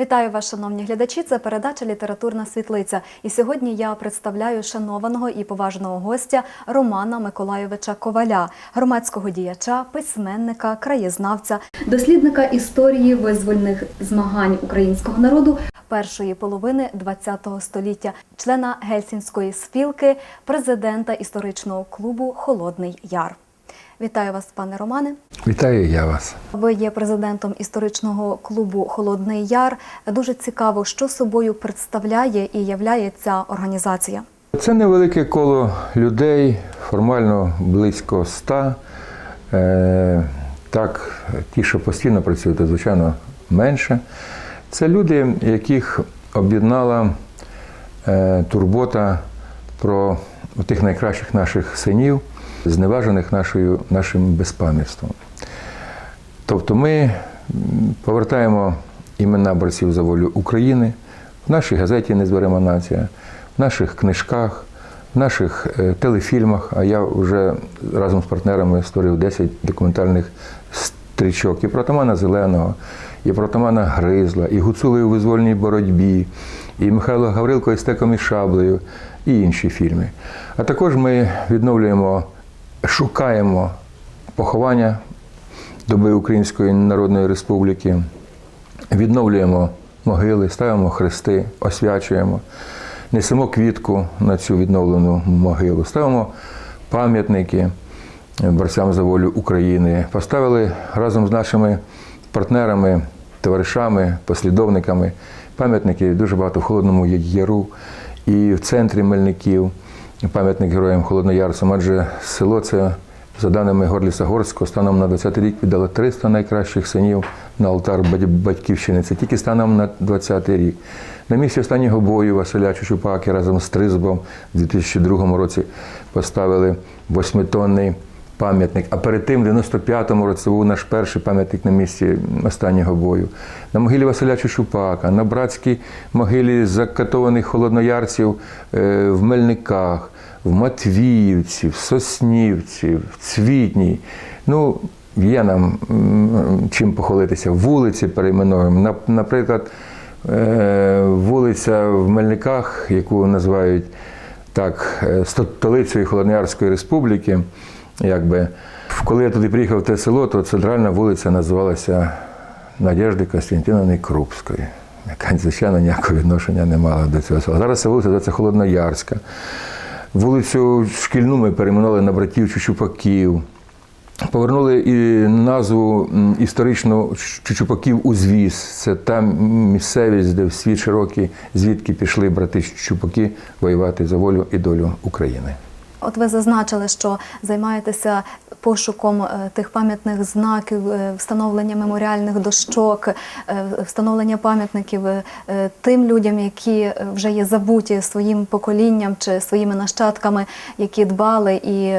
Вітаю вас, шановні глядачі. Це передача Літературна світлиця. І сьогодні я представляю шанованого і поважного гостя Романа Миколайовича Коваля, громадського діяча, письменника, краєзнавця, дослідника історії визвольних змагань українського народу першої половини ХХ століття, члена Гельсінської спілки, президента історичного клубу Холодний Яр. Вітаю вас, пане Романе. Вітаю я вас. Ви є президентом історичного клубу Холодний Яр. Дуже цікаво, що собою представляє і являє ця організація. Це невелике коло людей, формально близько ста. Е, так, ті, що постійно працюють, то, звичайно, менше. Це люди, яких об'єднала е, турбота про тих найкращих наших синів, зневажених нашою, нашим безпам'ятством. Тобто ми повертаємо імена борців за волю України в нашій газеті Незберема нація, в наших книжках, в наших е, телефільмах. А я вже разом з партнерами створив 10 документальних стрічок і про Тамана Зеленого, і про Тамана Гризла, і Гуцули у визвольній боротьбі, і Михайло Гаврилко із стеком і шаблею, і інші фільми. А також ми відновлюємо, шукаємо поховання доби Української Народної Республіки, відновлюємо могили, ставимо хрести, освячуємо, несемо квітку на цю відновлену могилу, ставимо пам'ятники борцям за волю України, поставили разом з нашими партнерами, товаришами, послідовниками пам'ятники дуже багато в Холодному Яру і в центрі Мельників, пам'ятник героям Холодноярцям, адже село це. За даними Горліса Горського, станом на 20 рік віддало 300 найкращих синів на алтар батьківщини. Це тільки станом на 20 рік. На місці останнього бою Василя Чучупаки разом з Тризбом у 2002 році поставили восьмитонний пам'ятник. А перед тим, в 95-му році, був наш перший пам'ятник на місці останнього бою. На могилі Василя Чучупака, на братській могилі закатованих холодноярців е, в Мельниках в Матвіївці, в Соснівці, в Цвітній. Ну, є нам чим похвалитися. Вулиці перейменуємо. Наприклад, е, вулиця в Мельниках, яку називають так, е, столицею Холодноярської республіки, якби. Коли я туди приїхав в те село, то центральна вулиця називалася Надежди Костянтиновни Крупської, яка, звичайно, ніякого відношення не мала до цього села. Зараз ця вулиця називається Холодноярська. Вулицю шкільну ми перейменували на братів Чучупаків. Повернули і назву історичну Чучупаків узвіз. Це та місцевість, де в світ широкий, звідки пішли брати Чучупаки воювати за волю і долю України. От ви зазначили, що займаєтеся пошуком е, тих пам'ятних знаків, е, встановлення меморіальних дощок, е, встановлення пам'ятників тим людям, які вже є забуті своїм поколінням чи своїми нащадками, які дбали і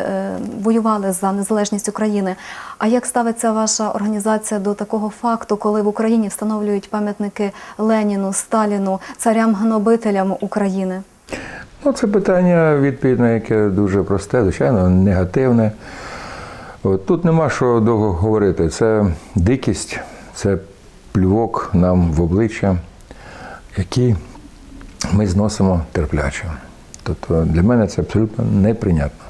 воювали за незалежність України. А як ставиться ваша організація до такого факту, коли в Україні встановлюють пам'ятники Леніну, Сталіну, царям-гнобителям України? Ну, це питання, відповідь на яке дуже просте, звичайно, негативне. От, тут нема що довго говорити. Це дикість, це плювок нам в обличчя, який ми зносимо терпляче. Тобто для мене це абсолютно неприйнятно.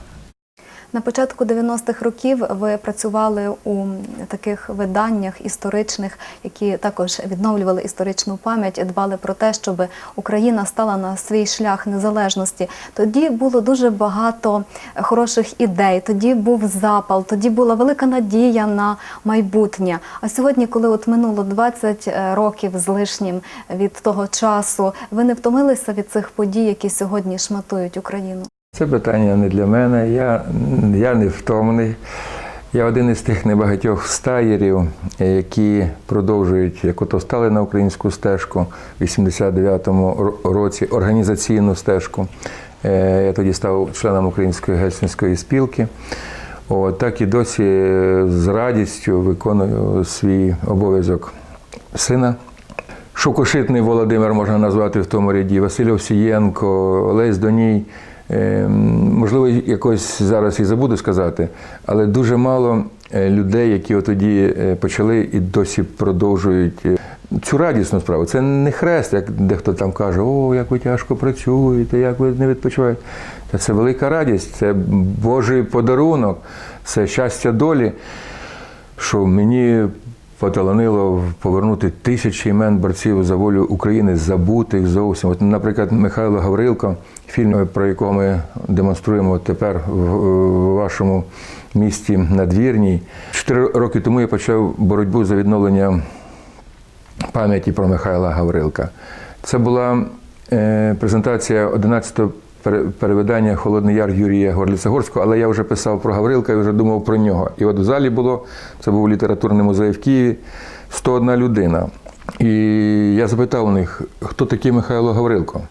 На початку 90-х років ви працювали у таких виданнях історичних, які також відновлювали історичну пам'ять, дбали про те, щоб Україна стала на свій шлях незалежності. Тоді було дуже багато хороших ідей, тоді був запал, тоді була велика надія на майбутнє. А сьогодні, коли от минуло 20 років з лишнім від того часу, ви не втомилися від цих подій, які сьогодні шматують Україну? Це питання не для мене. Я, я не втомний. Я один із тих небагатьох стаєрів, які продовжують, як ото стали на українську стежку в 89-му році, організаційну стежку. Е, Я тоді став членом Української гельсінської спілки. О, так і досі е, з радістю виконую свій обов'язок сина. Шокошитний Володимир можна назвати в тому ряді, Василь Овсієнко, Олесь Доній. Е, Можливо, якось зараз і забуду сказати, але дуже мало е, людей, які тоді е, почали і досі продовжують е, цю радісну справу. Це не хрест, як дехто там каже, о, як ви тяжко працюєте, як ви не відпочиваєте. Та це велика радість, це Божий подарунок, це щастя долі, що мені поталанило повернути тисячі імен борців за волю України, забутих зовсім. От, наприклад, Михайло Гаврилко, фільм, про якого ми демонструємо тепер в, вашому місті Надвірній. Чотири роки тому я почав боротьбу за відновлення пам'яті про Михайла Гаврилка. Це була е, презентація 11-го пере- перевидання Холодний Яр Юрія Горліцегорського, але я вже писав про Гаврилка і вже думав про нього. І от в залі було, це був літературний музей в Києві, 101 людина. І я запитав у них, хто такий Михайло Гаврилко.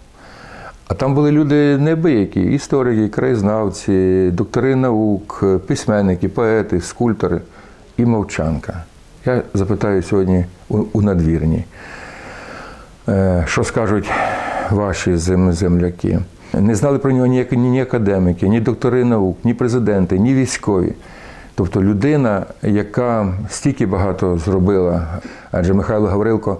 А там були люди неабиякі, історики, краєзнавці, доктори наук, письменники, поети, скульптори і мовчанка. Я запитаю сьогодні у, у надвірні, е, що скажуть ваші зем- земляки. Не знали про нього ніякі ні академіки, ні доктори наук, ні президенти, ні військові. Тобто людина, яка стільки багато зробила, адже Михайло Гаврилко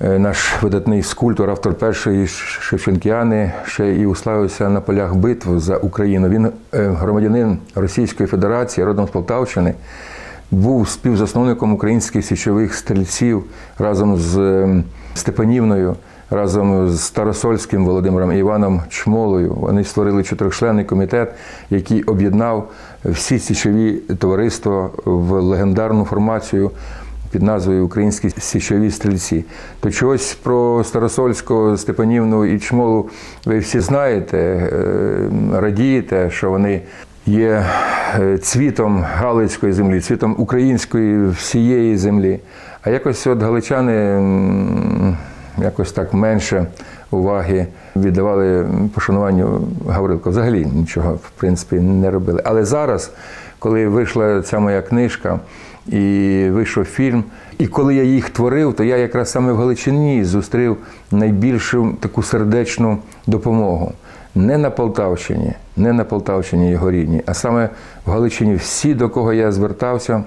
Е, наш видатний скульптор, автор першої Шевченкіани, ще і уславився на полях битв за Україну. Він е, громадянин Російської Федерації, родом з Полтавщини, був співзасновником українських січових стрільців разом з е, Степанівною, разом з Старосольським Володимиром Іваном Чмолою. Вони створили чотирьохчленний комітет, який об'єднав всі січові товариства в легендарну формацію під назвою Українські січові стрільці. То чогось про Старосольського, Степанівну і Чмолу ви всі знаєте, е, радієте, що вони є е, цвітом Галицької землі, цвітом української всієї землі. А якось от галичани якось так менше уваги віддавали пошануванню Гаврилка. Взагалі нічого, в принципі, не робили. Але зараз, коли вийшла ця моя книжка, і вийшов фільм. І коли я їх творив, то я якраз саме в Галичині зустрів найбільшу таку сердечну допомогу. Не на Полтавщині, не на Полтавщині його рідні, а саме в Галичині всі, до кого я звертався,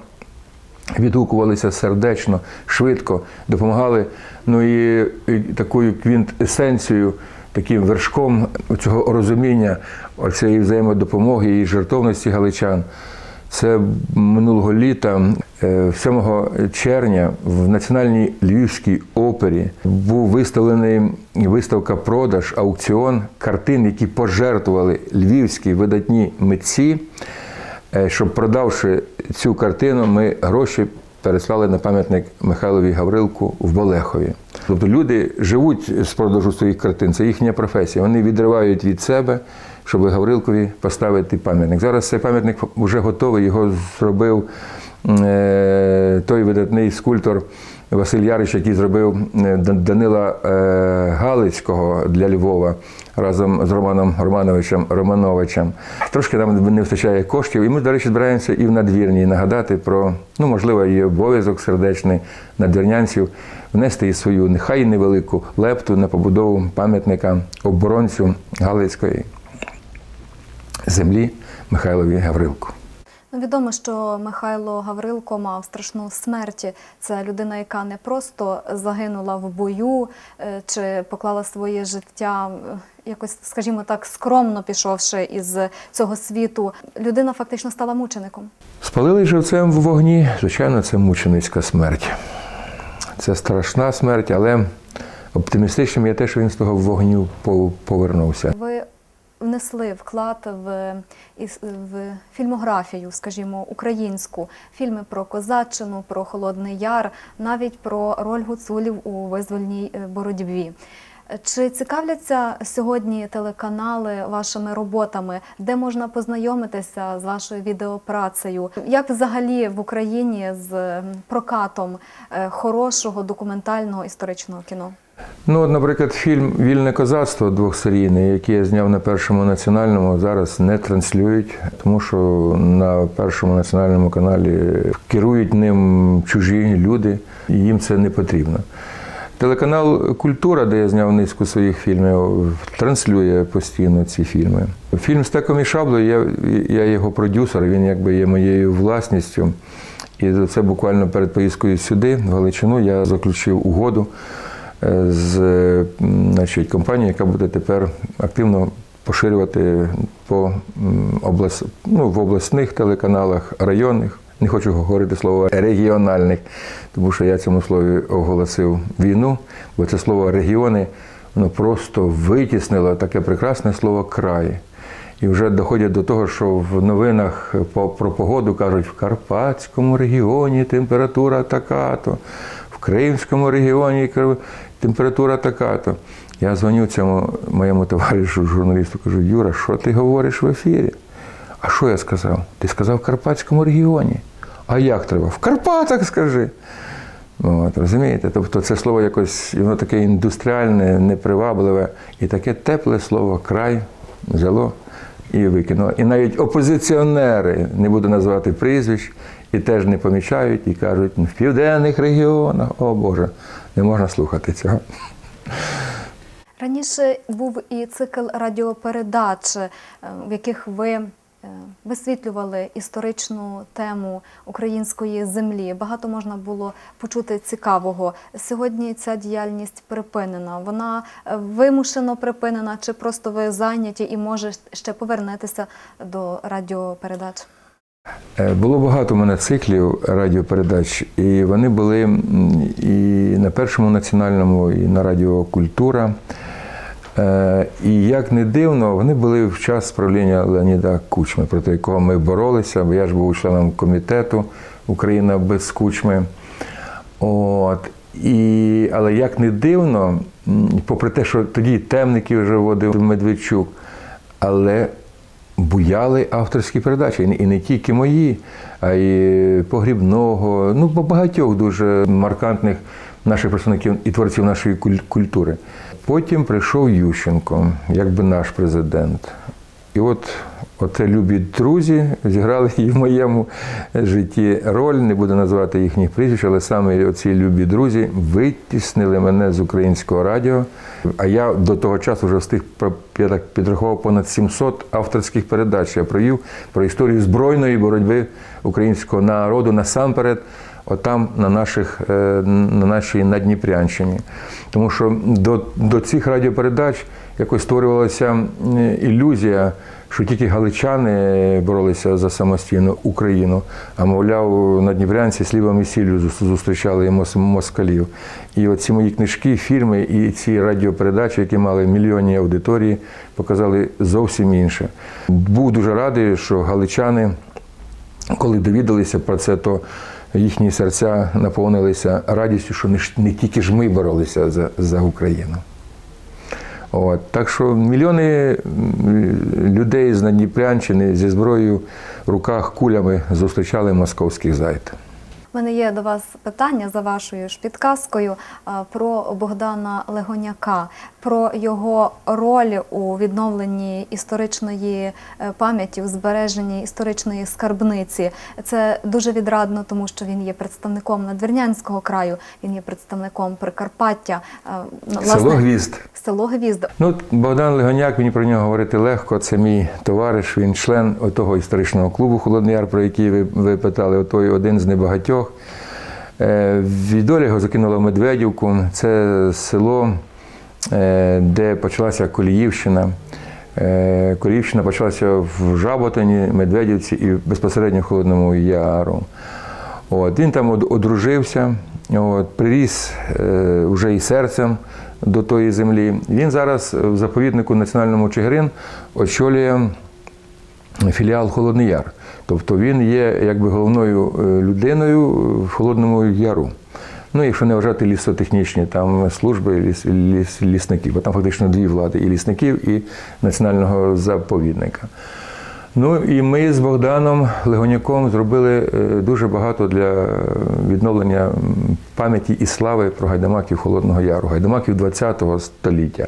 відгукувалися сердечно, швидко, допомагали. Ну і, такою квінтесенцією, таким вершком цього розуміння, цієї взаємодопомоги і жертовності галичан. Це минулого літа, е, 7 червня, в Національній Львівській опері був виставлений виставка продаж, аукціон картин, які пожертвували львівські видатні митці. Е, Щоб продавши цю картину, ми гроші переслали на пам'ятник Михайлові Гаврилку в Болехові. Тобто люди живуть з продажу своїх картин, це їхня професія. Вони відривають від себе, щоб Гаврилкові поставити пам'ятник. Зараз цей пам'ятник вже готовий, його зробив е, той видатний скульптор Василь Ярич, який зробив е, Данила е, Галицького для Львова разом з Романом Романовичем Романовичем. Трошки нам не вистачає коштів, і ми, до речі, збираємося і в надвірній нагадати про, ну, можливо, і обов'язок сердечний надвірнянців внести і свою, нехай невелику лепту на побудову пам'ятника оборонцю Галицької землі Михайлові Гаврилку. Ну, відомо, що Михайло Гаврилко мав страшну смерть. Це людина, яка не просто загинула в бою е, чи поклала своє життя, е, якось, скажімо так, скромно пішовши із цього світу. Людина фактично стала мучеником. Спалили живцем в вогні, звичайно, це мученицька смерть. Це страшна смерть, але оптимістичним є те, що він з того вогню по- повернувся. Ви внесли вклад в, в фільмографію, скажімо, українську, фільми про козаччину, про Холодний Яр, навіть про роль гуцулів у визвольній е, боротьбі. Чи цікавляться сьогодні телеканали вашими роботами, де можна познайомитися з вашою відеопрацею? Як взагалі в Україні з прокатом е, хорошого документального історичного кіно? Ну, от, наприклад, фільм Вільне козацтво двохсерійний, який я зняв на першому національному, зараз не транслюють, тому що на першому національному каналі керують ним чужі люди, і їм це не потрібно. Телеканал Культура, де я зняв низку своїх фільмів, транслює постійно ці фільми. Фільм з Теком і Шаблею, я, я його продюсер, він якби є моєю власністю. І це буквально перед поїздкою сюди, в Галичину, я заключив угоду з значить, компанією, яка буде тепер активно поширювати по облас... ну, в обласних телеканалах, районних. Не хочу говорити слово регіональних, тому що я цьому слові оголосив війну, бо це слово регіони воно просто витіснило таке прекрасне слово край. І вже доходять до того, що в новинах про погоду кажуть, в Карпатському регіоні температура така-то, в Кримському регіоні температура така-то. Я дзвоню цьому моєму товаришу, журналісту, кажу, Юра, що ти говориш в ефірі? А що я сказав? Ти сказав в Карпатському регіоні. А як треба? В Карпатах скажи. От, розумієте? Тобто це слово якось воно таке індустріальне, непривабливе, і таке тепле слово край взяло і викинуло. І навіть опозиціонери, не буду називати прізвищ, і теж не помічають, і кажуть, в південних регіонах, о Боже, не можна слухати цього. Раніше був і цикл радіопередач, е, в яких ви е, висвітлювали історичну тему української землі. Багато можна було почути цікавого. Сьогодні ця діяльність припинена. Вона е, вимушено припинена, чи просто ви зайняті і може ще повернетеся до радіопередач? Е, Було багато в мене циклів радіопередач, і вони були і на першому національному, і на радіо Культура. Е, І як не дивно, вони були в час правління Леоніда Кучми, проти якого ми боролися, бо я ж був членом комітету Україна без Кучми. От. І, але як не дивно, попри те, що тоді темники вже водив Медведчук, але буяли авторські передачі, і не- тільки мої, а й погрібного, ну багатьох дуже маркантних наших представників і творців нашої куль- культури. Потім прийшов Ющенко, якби наш президент. І от оце любі друзі зіграли і в моєму житті роль, не буду називати їхніх прізвищ, але саме оці любі друзі витіснили мене з українського радіо. А я до того часу вже встиг я так підрахував понад 700 авторських передач. Я провів про історію збройної боротьби українського народу насамперед. Отам на наших е, на нашій Надніпрянщині. Тому що до, до цих радіопередач якось створювалася ілюзія, що тільки галичани боролися за самостійну Україну, а мовляв, надніпрянці з хлібом і сіллю зустрічали москалів. І оці мої книжки, фільми і ці радіопередачі, які мали мільйонні аудиторії, показали зовсім інше. Був дуже радий, що галичани коли довідалися про це, то їхні серця наповнилися радістю, що не тільки ж ми боролися за, за Україну. От. Так що мільйони людей з Надніпрянщини зі зброєю в руках кулями зустрічали московських зайд. У мене є до вас питання за вашою ж підказкою про Богдана Легоняка, про його роль у відновленні історичної е, пам'яті, у збереженні історичної скарбниці. Це дуже відрадно, тому що він є представником надвірнянського краю, він є представником Прикарпаття. е, ну, Село Гвізд. Село Гвізд. Ну, Богдан Легоняк, мені про нього говорити легко. Це мій товариш, він член того історичного клубу Холодний Яр, про який ви, ви питали, отой один з небагатьох. Е, Відоля його закинула в Медведівку. Це село, де почалася Коліївщина. Е, Коліївщина почалася в Жаботині, Медведівці і безпосередньо в Холодному Яру. От, він там одружився, от, приріс е, вже і серцем до тої землі. Він зараз в заповіднику національному Чигирин очолює філіал Холодний Яр. Тобто він є якби головною е, людиною в Холодному Яру. Ну, якщо не вважати лісотехнічні там служби ліс, ліс, лісників, бо там фактично дві влади і лісників, і національного заповідника. Ну і ми з Богданом Легоняком зробили е, дуже багато для відновлення пам'яті і слави про гайдамаків Холодного Яру, гайдамаків ХХ століття.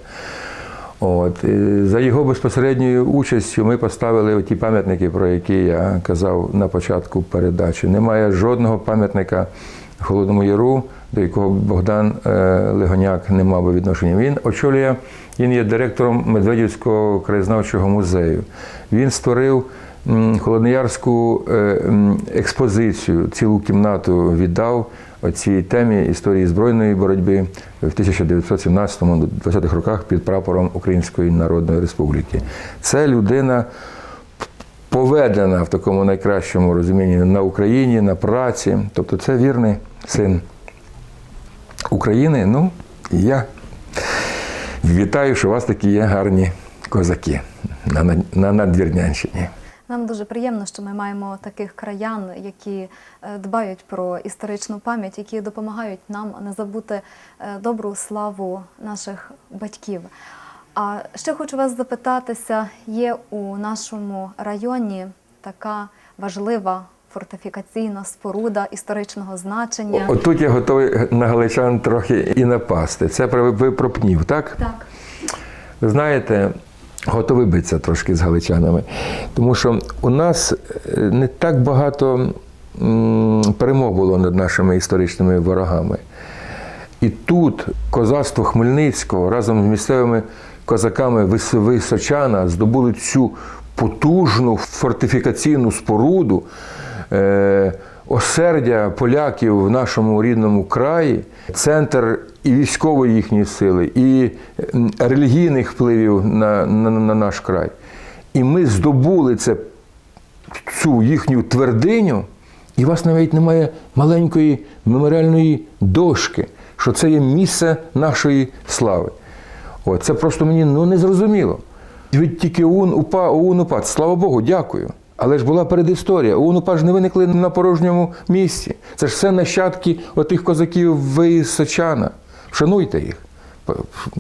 От. За його безпосередньою участю ми поставили ті пам'ятники, про які я казав на початку передачі. Немає жодного пам'ятника Холодному Яру, до якого Богдан е, Легоняк не мав би відношення. Він очолює, він є директором Медведівського краєзнавчого музею. Він створив холодноярську е, експозицію, цілу кімнату віддав цій темі історії збройної боротьби в 1917-20-х роках під прапором Української Народної Республіки. Це людина поведена в такому найкращому розумінні на Україні, на праці. Тобто це вірний син України. Ну, і я вітаю, що у вас такі є гарні козаки на, на, на Надвірнянщині. Нам дуже приємно, що ми маємо таких краян, які е, дбають про історичну пам'ять, які допомагають нам не забути е, добру славу наших батьків. А ще хочу вас запитатися: є у нашому районі така важлива фортифікаційна споруда історичного значення? Отут я готовий на галичан трохи і напасти. Це про ви про пнів, так? Так. Ви знаєте, готовий битися трошки з галичанами, тому що у нас е, не так багато перемог було над нашими історичними ворогами. І тут козацтво Хмельницького разом з місцевими козаками Вис- Височана здобули цю потужну фортифікаційну споруду. Е, осердя поляків в нашому рідному краї, центр і військової їхньої сили, і релігійних впливів на, на, на наш край. І ми здобули це, цю їхню твердиню, і у вас навіть немає маленької меморіальної дошки, що це є місце нашої слави. О, це просто мені ну, не зрозуміло. Від тільки ОУН УПА, ОУН УПА, слава Богу, дякую. Але ж була передісторія. УНУПА ж не виникли на порожньому місці. Це ж все нащадки отих козаків Височана. Шануйте їх.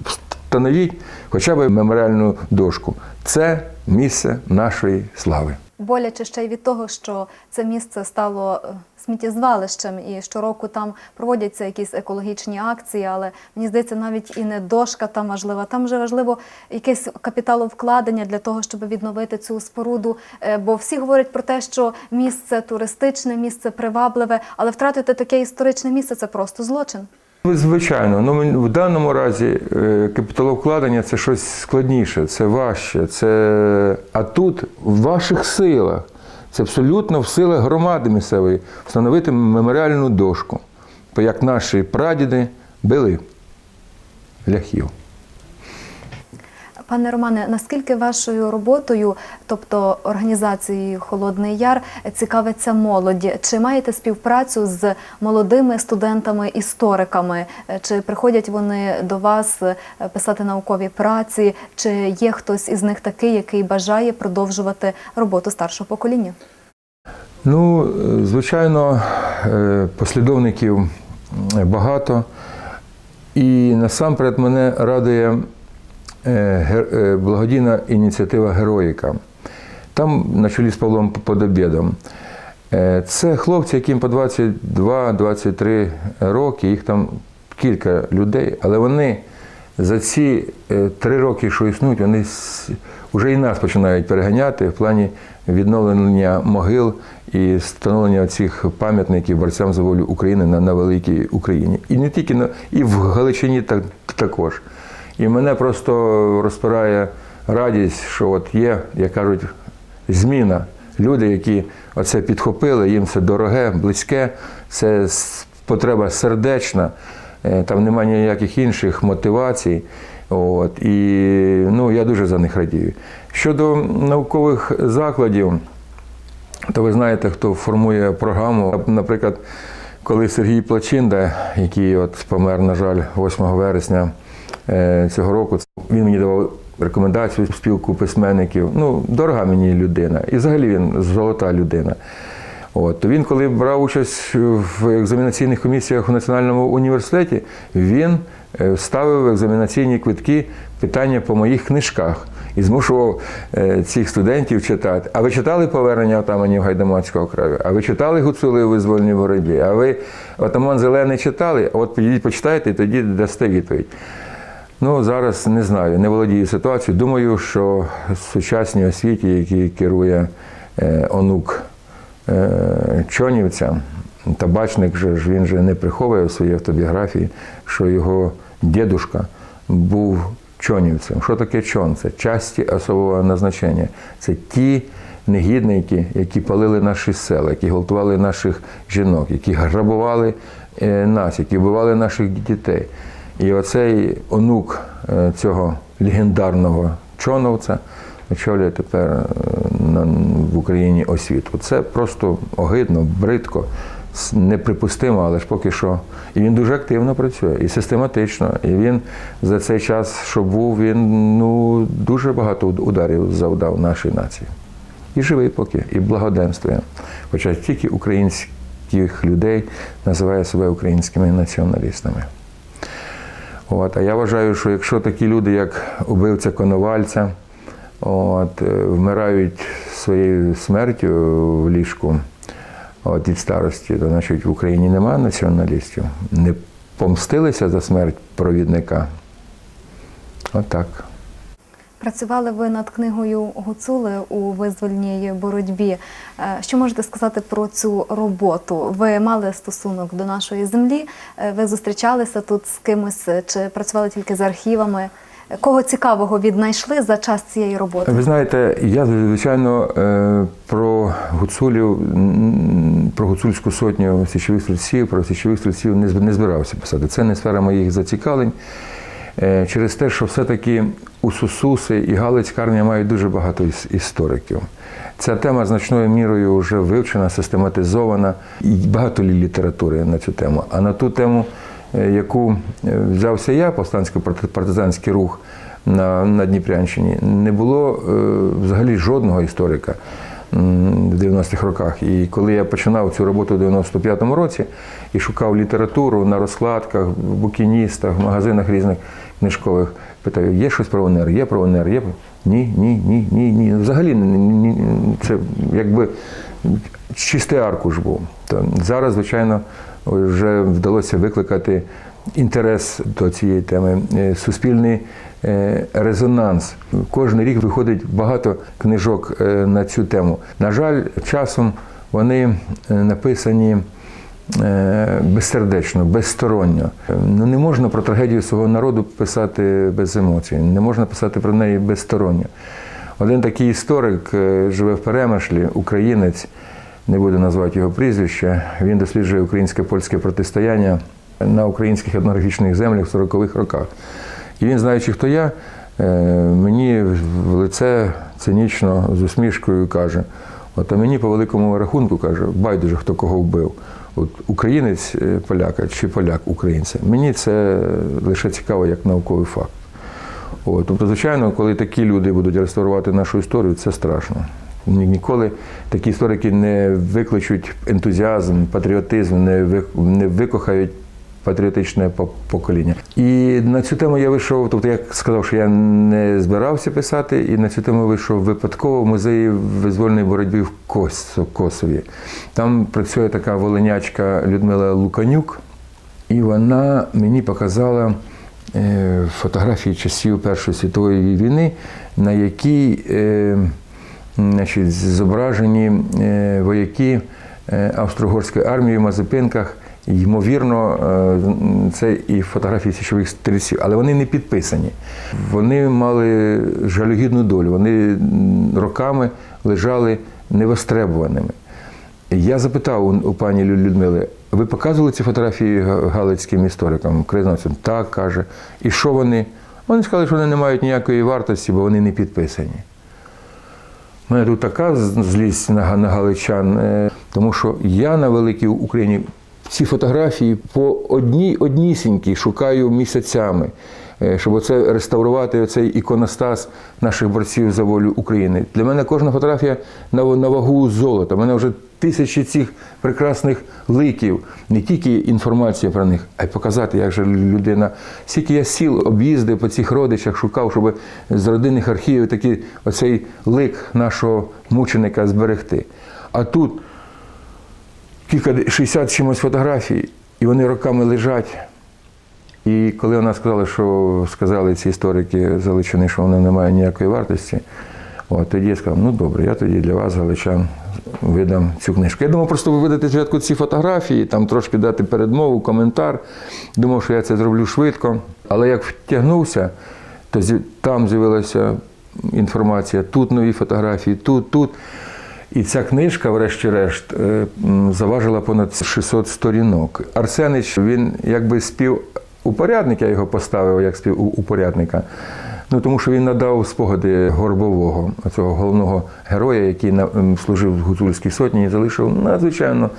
Встановіть хоча б меморіальну дошку. Це місце нашої слави. Боляче ще й від того, що це місце стало е, сміттєзвалищем, і щороку там проводяться якісь екологічні акції, але мені здається, навіть і не дошка там важлива. Там вже важливо якесь капіталовкладення для того, щоб відновити цю споруду. Е, Бо всі говорять про те, що місце туристичне, місце привабливе, але втратити таке історичне місце це просто злочин. Звичайно, ну в даному разі е, капіталовкладення це щось складніше, це важче. Це... А тут в ваших силах, це абсолютно в силах громади місцевої встановити меморіальну дошку, як наші прадіди били ляхів. Пане Романе, наскільки вашою роботою, тобто організацією Холодний Яр, цікавиться молоді? Чи маєте співпрацю з молодими студентами-істориками? Чи приходять вони до вас е, писати наукові праці? Чи є хтось із них такий, який бажає продовжувати роботу старшого покоління? Ну, е, звичайно, е, послідовників багато. І насамперед мене радує благодійна ініціатива Героїка. Там на чолі з Павлом Подобєдом. Е, Це хлопці, яким по 22-23 роки, їх там кілька людей, але вони за ці е, три роки, що існують, вони вже і нас починають переганяти в плані відновлення могил і встановлення цих пам'ятників борцям за волю України на, на великій Україні. І не тільки на і в Галичині так, також. І мене просто розпирає радість, що от є, як кажуть, зміна. Люди, які оце підхопили, їм це дороге, близьке, це потреба сердечна, е, там немає ніяких інших мотивацій. От, і ну, я дуже за них радію. Щодо наукових закладів, то ви знаєте, хто формує програму. Наприклад, коли Сергій Плачинда, який от помер, на жаль, 8 вересня цього року, він мені давав рекомендацію спілку письменників. Ну, дорога мені людина. І взагалі він золота людина. От, то він, коли брав участь в екзаменаційних комісіях у Національному університеті, він е, ставив в екзаменаційні квитки питання по моїх книжках і змушував е, цих студентів читати. А ви читали повернення отаманів Гайдамацького краю? А ви читали гуцули у визвольній боротьбі? А ви отаман Зелений читали? От підійдіть, почитайте, і тоді дасте відповідь. Ну, зараз не знаю, не володію ситуацією. Думаю, що в сучасній освіті, який керує е, онук е, Чонівця, табачник же ж він же не приховує в своїй автобіографії, що його дідушка був чонівцем. Що таке чон? Це часті особового назначення. Це ті негідники, які палили наші села, які гвалтували наших жінок, які грабували е, нас, які вбивали наших дітей. І оцей онук е, цього легендарного чоновця очолює тепер е, в Україні освіту. Це просто огидно, бридко, неприпустимо, але ж поки що. І він дуже активно працює і систематично. І він за цей час, що був, він ну, дуже багато ударів завдав нашій нації. І живий поки, і благоденствує. Хоча тільки українських людей називає себе українськими націоналістами. От, а я вважаю, що якщо такі люди, як убивця Коновальця, от, е, вмирають своєю смертю в ліжку от, від старості, то значить в Україні немає націоналістів. Не помстилися за смерть провідника. Отак. Працювали ви над книгою Гуцули у визвольній боротьбі. Е, Що можете сказати про цю роботу? Ви мали стосунок до нашої землі? Е, Ви зустрічалися тут з кимось чи працювали тільки з архівами? Кого цікавого віднайшли за час цієї роботи? Ви знаєте, я звичайно е, про гуцулів, про гуцульську сотню січових стрільців, про січових стрільців не збирався писати. Це не сфера моїх зацікавлень. Е, Через те, що все-таки у Сусуси і Галицька армія мають дуже багато іс- істориків. Ця тема значною мірою вже вивчена, систематизована, і багато лі- літератури на цю тему. А на ту тему, е, яку е, взявся я, повстансько-партизанський рух на, на Дніпрянщині, не було взагалі жодного історика в 90-х роках. І коли я починав цю роботу в 95-му році і шукав літературу на розкладках, букіністах, в магазинах різних книжкових, питаю, є щось про ОНР, є про ОНР, є? Ні, ні, ні, ні, ні. Взагалі ні, це якби чистий аркуш був. То зараз, звичайно, вже вдалося викликати інтерес до цієї теми, е, суспільний резонанс. Кожен рік виходить багато книжок е, на цю тему. На жаль, часом вони е, написані е, безсердечно, безсторонньо. Е, Ну, не можна про трагедію свого народу писати без емоцій, не можна писати про неї безсторонньо. Один такий історик е, живе в Перемишлі, українець, не буду назвати його прізвище. Він досліджує українське польське протистояння на українських етнографічних землях в 40-х роках. І він, знаючи, хто я, е, мені в лице цинічно з усмішкою каже: от а мені по великому рахунку каже, байдуже, хто кого вбив. От українець е, поляка чи поляк українця. Мені це лише цікаво як науковий факт. От, тобто, звичайно, коли такі люди будуть реставрувати нашу історію, це страшно. Ні- Ніколи такі історики не викличуть ентузіазм, патріотизм, не викохають патріотичне покоління. І на цю тему я вийшов, тобто я сказав, що я не збирався писати, і на цю тему вийшов випадково в музеї визвольної боротьби в Косові. Там працює така волинячка Людмила Луканюк, і вона мені показала е, фотографії часів Першої світової війни, на якій е, значить, зображені е, вояки е, Австро-Угорської армії в Мазепинках. Ймовірно, е, це і фотографії січових стрільців, але вони не підписані. Вони мали жалюгідну долю, вони роками лежали невостребуваними. Я запитав у, пані Лю- Людмили, ви показували ці фотографії галицьким історикам, краєзнавцям? Так, каже. І що вони? Вони сказали, що вони не мають ніякої вартості, бо вони не підписані. У мене тут така злість на, на галичан, е, тому що я на великій Україні ці фотографії по одній однісінькій шукаю місяцями, е, щоб оце реставрувати оцей іконостас наших борців за волю України. Для мене кожна фотографія на, на вагу золота. У мене вже тисячі цих прекрасних ликів, не тільки інформація про них, а й показати, як же людина. Скільки я сіл об'їздив по цих родичах, шукав, щоб з родинних архівів такий оцей лик нашого мученика зберегти. А тут кілька 60 чимось фотографій, і вони роками лежать. І коли вона сказала, що сказали ці історики Галичини, що воно не має ніякої вартості, от, тоді я сказав, ну добре, я тоді для вас, галичан, видам цю книжку. Я думав, просто ви видати спочатку ці фотографії, там трошки дати передмову, коментар. Думав, що я це зроблю швидко. Але як втягнувся, то там з'явилася інформація, тут нові фотографії, тут, тут. І ця книжка, врешті-решт, е, заважила понад 600 сторінок. Арсенич, він якби спів упорядник, я його поставив як співупорядника. Ну, тому що він надав спогади Горбового, цього головного героя, який на- служив в гуцульській сотні і залишив надзвичайно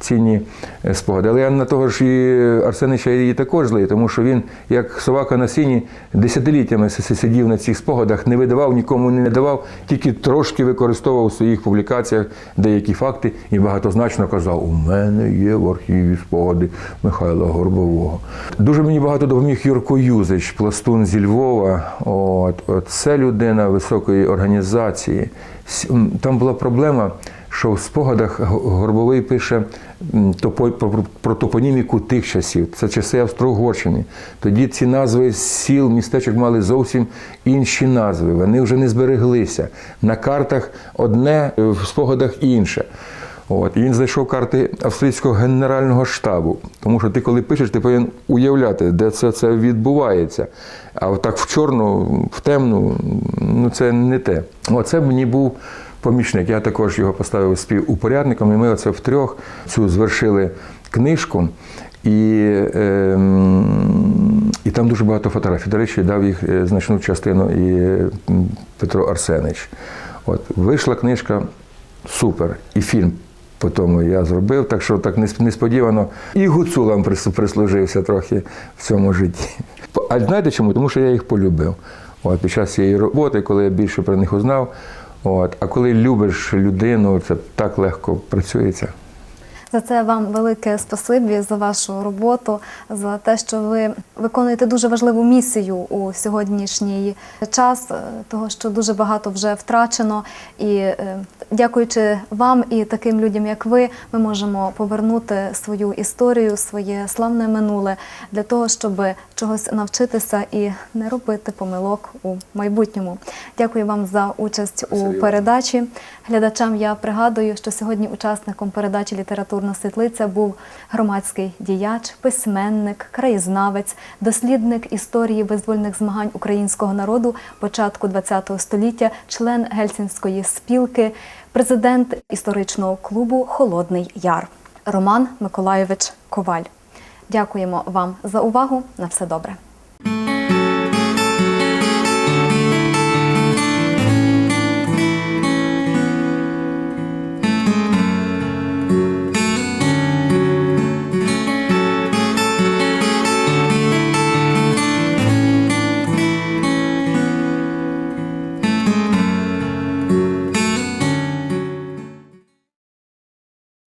цінні е, спогади. Але я на того ж і Арсенича її також злий, тому що він, як собака на сіні, десятиліттями сидів на цих спогадах, не видавав, нікому не давав, тільки трошки використовував у своїх публікаціях деякі факти і багатозначно казав: у мене є в архіві спогади Михайла Горбового. Дуже мені багато допоміг Юрко Юзич, пластун зі Львова. От, от це людина високої організації. Там була проблема, що в спогадах Горбовий пише топо- про, про топоніміку тих часів. Це часи Австро-Угорщини. Тоді ці назви сіл, містечок мали зовсім інші назви. Вони вже не збереглися. На картах одне, в спогадах інше. От. І він знайшов карти австрійського генерального штабу. Тому що ти, коли пишеш, ти повинен уявляти, де це, це відбувається. А так в чорну, в темну, ну це не те. Оце мені був помічник. Я також його поставив співупорядником, і ми оце втрьох цю звершили книжку. І, ем, і там дуже багато фотографій. До речі, дав їх е, значну частину і е, Петро Арсенич. От, вийшла книжка супер. І фільм по тому я зробив, так що так несподівано і гуцулам прис- прислужився трохи в цьому житті. А знаєте чому? Тому що я їх полюбив. От, під час цієї роботи, коли я більше про них узнав. От, а коли любиш людину, це так легко працюється. За це вам велике спасибі за вашу роботу, за те, що ви виконуєте дуже важливу місію у сьогоднішній час, е, того що дуже багато вже втрачено. І е, дякуючи вам і таким людям, як ви, ми можемо повернути свою історію, своє славне минуле для того, щоб чогось навчитися і не робити помилок у майбутньому. Дякую вам за участь у передачі. Глядачам я пригадую, що сьогодні учасником передачі Літературна світлиця був громадський діяч, письменник, краєзнавець, дослідник історії визвольних змагань українського народу початку ХХ століття, член Гельсінської спілки, президент історичного клубу Холодний Яр Роман Миколайович Коваль. Дякуємо вам за увагу. На все добре.